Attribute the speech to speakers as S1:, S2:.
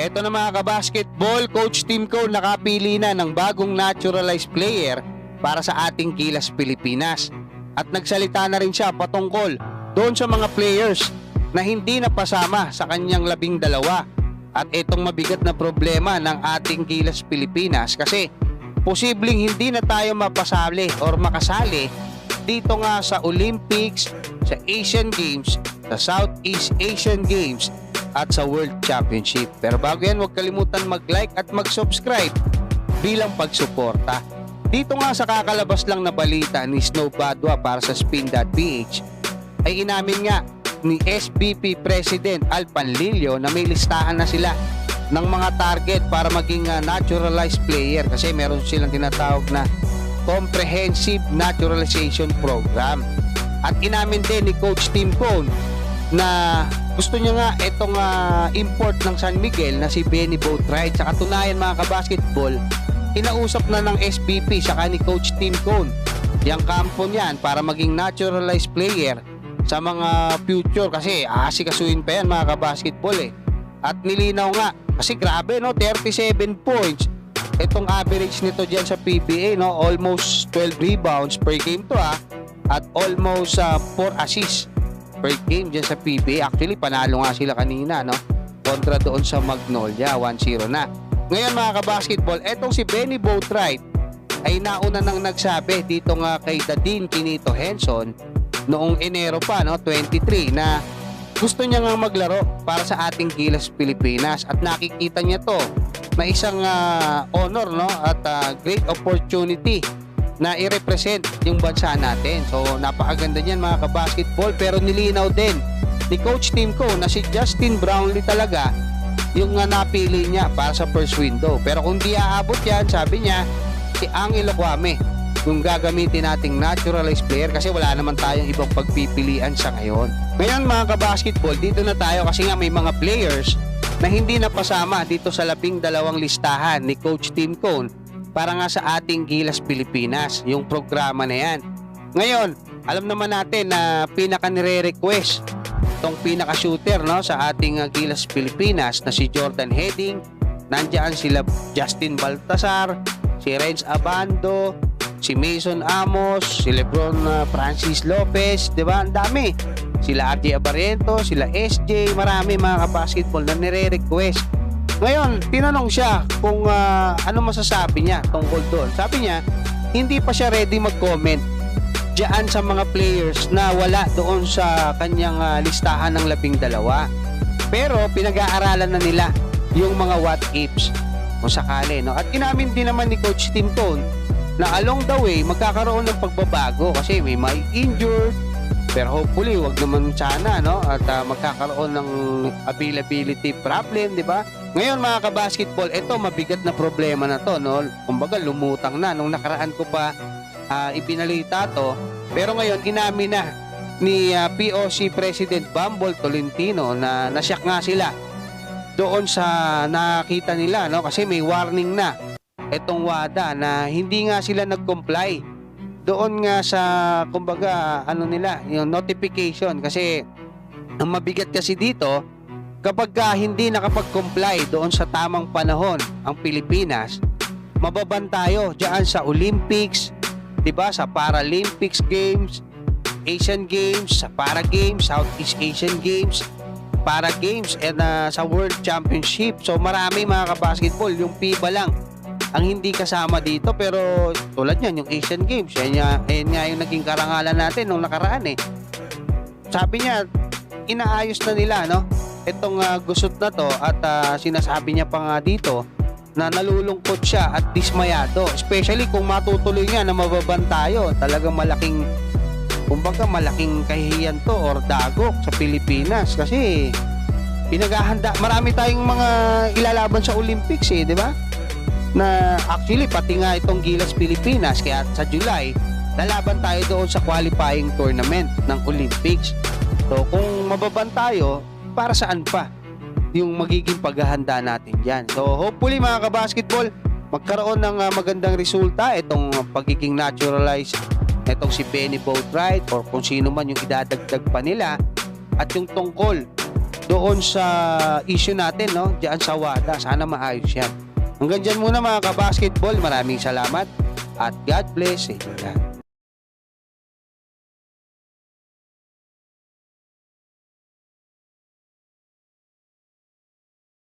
S1: Eto na mga kabasketball, Coach Tim Cone nakapili na ng bagong naturalized player para sa ating Gilas Pilipinas. At nagsalita na rin siya patungkol doon sa mga players na hindi napasama sa kanyang labing dalawa. At itong mabigat na problema ng ating Gilas Pilipinas kasi posibleng hindi na tayo mapasali or makasali dito nga sa Olympics, sa Asian Games, sa Southeast Asian Games at sa World Championship. Pero bago yan, huwag kalimutan mag-like at mag-subscribe bilang pagsuporta. Dito nga sa kakalabas lang na balita ni Snow Badwa para sa Spin.ph ay inamin nga ni SBP President Al Panlilio na may listahan na sila ng mga target para maging uh, naturalized player kasi meron silang tinatawag na Comprehensive Naturalization Program. At inamin din ni Coach Tim Cone na gusto niya nga itong ah, import ng San Miguel na si Benny Boatwright. Sa katunayan mga kabasketball, kinausap na ng SBP saka ni Coach Tim Cone. Yung kampo niyan para maging naturalized player sa mga future. Kasi aasikasuin pa yan mga kabasketball eh. At nilinaw nga kasi grabe no? 37 points. Itong average nito diyan sa PBA no? Almost 12 rebounds per game to ah. At almost ah, 4 assists per game diyan sa PBA actually panalo nga sila kanina no? Kontra doon sa Magnolia. 1-0 na. Ngayon mga kabasketball etong si Benny Boatwright ay nauna nang nagsabi dito nga kay Dadin Kinito Henson noong Enero pa no? 23 na gusto niya nga maglaro para sa ating Gilas Pilipinas. At nakikita niya to na isang ah, honor no? At ah, great opportunity na i-represent yung bansa natin. So napakaganda niyan mga kabasketball pero nilinaw din ni Coach Tim ko na si Justin Brownlee talaga yung nga napili niya para sa first window. Pero kung di aabot yan, sabi niya, si Angelo Kwame yung gagamitin nating naturalized player kasi wala naman tayong ibang pagpipilian sa ngayon. Ngayon mga kabasketball, dito na tayo kasi nga may mga players na hindi napasama dito sa labing dalawang listahan ni Coach Tim Cone para nga sa ating Gilas Pilipinas, yung programa na yan. Ngayon, alam naman natin na pinaka nire-request itong pinaka-shooter no, sa ating uh, Gilas Pilipinas na si Jordan Heading, nandiyan sila Justin Baltasar, si Renz Abando, si Mason Amos, si Lebron uh, Francis Lopez, 'di ba? Ang dami. Sila RJ Abariento, sila SJ, marami mga basketball na nire-request. Ngayon, tinanong siya kung ah, ano masasabi niya tungkol doon. Sabi niya, hindi pa siya ready mag-comment diyan sa mga players na wala doon sa kanyang ah, listahan ng labing dalawa. Pero pinag-aaralan na nila yung mga what ifs kung sakali. No? At inamin din naman ni Coach Tim Tone na along the way magkakaroon ng pagbabago kasi may may injured pero hopefully wag naman sana no? At ah, magkakaroon ng availability problem di ba? Ngayon mga kabasketball ito mabigat na problema na to no? Kumbaga lumutang na. Nung nakaraan ko pa ah, ipinalita to pero ngayon inamin na ni ah, POC President Bumble Tolentino na nasyak nga sila doon sa nakita nila no? Kasi may warning na etong WADA na hindi nga sila nag-comply doon nga sa kumbaga ano nila yung notification. Kasi ang mabigat kasi dito kapag ka hindi nakapag-comply doon sa tamang panahon ang Pilipinas mababan tayo diyan sa Olympics 'di ba? Sa Paralympics Games Asian Games sa Para Games Southeast Asian Games Para Games and uh, sa World Championship. So marami mga kabasketball yung FIBA lang ang hindi kasama dito pero tulad niyan yung Asian Games yan, nga, yan nga yung naging karangalan natin nung nakaraan eh. Sabi niya inaayos na nila no? Itong uh, gusot na to at ah, sinasabi niya pa nga dito na nalulungkot siya at dismayado especially kung matutuloy nga na mababan tayo. Talagang malaking kumbaga malaking kahihiyan to or dagok sa Pilipinas kasi pinaghahanda marami tayong mga ilalaban sa Olympics eh di ba na actually pati nga itong Gilas Pilipinas kaya sa July lalaban tayo doon sa qualifying tournament ng Olympics. So kung mababan tayo, para saan pa yung magiging paghahanda natin dyan. So hopefully mga kabasketball, magkaroon ng ah, magandang resulta itong pagiging naturalized itong si Benny Boatwright or kung sino man yung idadagdag pa nila at yung tungkol doon sa issue natin, no? Diyan sa WADA. Sana maayos yan. Hanggang dyan muna mga kabasketball. Maraming salamat at God bless lahat.